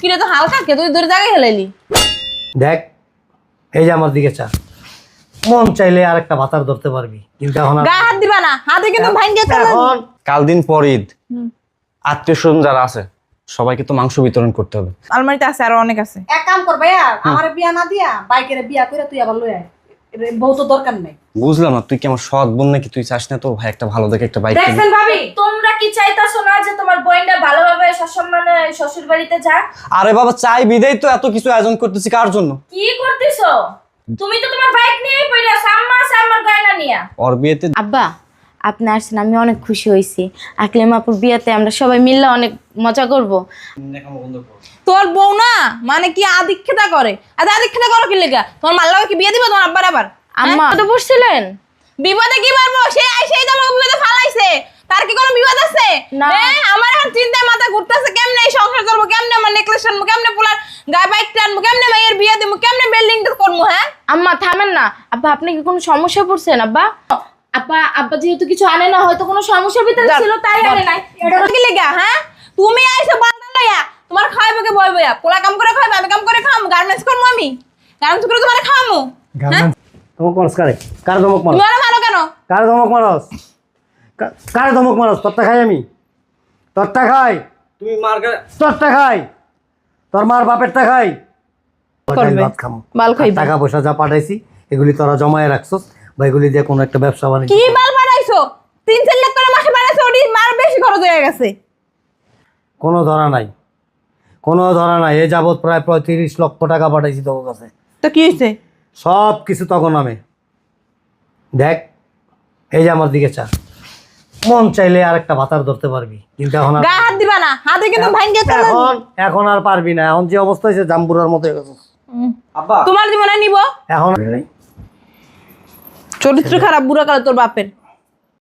কিরে তো হালকা কে? তুই ধরে জায়গায় হেলাইলি। দেখ এই যে আমার দিকে চা। মন চাইলে আর একটা ভাতার ধরতে পারবি কিন্তু এখন আর গায়ে হাত দিবা না হাতে কিন্তু ভাঙ্গে এখন কাল দিন পর ঈদ। আত্মীয় স্বজন যারা আছে সবাইকে তো মাংস বিতরণ করতে হবে। আলমারিতে আছে আরও অনেক আছে। এক কাম কর ভাইয়া আমার বিয়া না দিয়া বাইকের বিয়া করে তুই আবার লই আয়। এর বউ তো দরকার নাই। বুঝলাম না তুই কি আমার সৎ বোন নাকি? তুই চাস না তোর ভাই একটা ভালো দেখে একটা বাইক দেখছেন ভাবি তোমরা কি চাইতাছো না যে তোমার বোনটা ভালোভাবে সসম্মানে শ্বশুর বাড়িতে আরে বাবা চাই বিদেই তো এত কিছু আয়োজন করতেছি কার জন্য? কি করতেছো? তুমি তো তোমার বাইক নিয়েই পড়ে আছো আম্মা আছে গয়না নিয়া। ওর বিয়েতে আব্বা আপনি আসছেন আমি অনেক খুশি হয়েছি। আকলিম আপুর বিয়েতে আমরা সবাই মিললে অনেক মজা করব। তোর বউ না মানে কি আদিক্ষেতা করে? আর আদিক্ষেতা করো কি লেগা? তোমার মাল্লাকে কি বিয়ে দিবে তোমার আব্বার আবার? আম্মা তো বসছিলেন বিপদে কি পারব সে সেই তো বিপদে ফালাইছে। তার কি কোনো বিপদ আছে? না। আমার এখন চিন্তায় ঘুরতেছে কেমনে এই সংসার করব কেমনে আমার নেকলেস আনব কেমনে পোলার গায়ে বাইক টানবো কেমনে মাইয়ের বিয়ে দিবো কেমনে বিল্ডিং করব হ্যাঁ? আম্মা থামেন না। আব্বা আপনি কি কোনো সমস্যা পড়ছেন আব্বা? আব্বা আব্বা যেহেতু কিছু আনে না হয়তো কোনো সমস্যার ভিতরে ছিল তাই আনে নাই। এটা কি লেগা হ্যাঁ? তুমি আইছো বান্দা লইয়া তোমার খাইবে কে বই বইয়া পোলা কাম করে খাইবে আমি কাম করে খাম গার্মেন্টস করব আমি? গার্মেন্টস করে তোমার খামু গার্মেন্টস ধমক মারস কারে? কার ধমক মারস তুমি আরও ভালো কেন? কার ধমক মারস? কা- কার ধমক মারস? তোরটা খাই আমি? তোরটা খাই? তুমি মার তোরটা খাই। তোর মার বাপেরটা খাই। ভাত খামো। টাকা পয়সা যা পাঠাইছি এগুলি তোরা জমায়ে রাখছস। বা এগুলি দিয়ে কোনো একটা ব্যবসা বাণিজ্য কি বাল বানাইছো তিন চার লাখ করে মাসে বানাইছো ওটি মার বেশি খরচ হয়ে গেছে। কোনো ধরা নাই। কোনো ধরা নাই। এ যাবৎ প্রায় পঁয়ত্রিশ লক্ষ টাকা পাঠাইছি তোর কাছে। তো কি হয়েছে সব কিছু তখন নামে দেখ এই যে আমার দিকে চা মন চাইলে আর একটা ভাতার ধরতে পারবি। কিন্তু এখন আর গায়ে হাত দিবা না হাতে কিন্তু ভাঙ্গে এখন এখন আর পারবি না। এখন যে অবস্থা হয়েছে জাম্বুরার মতো হয়ে গেছে। আব্বা। তোমার জীবনে নিব। এখন চরিত্র খারাপ বুড়া কালে তোর বাপের।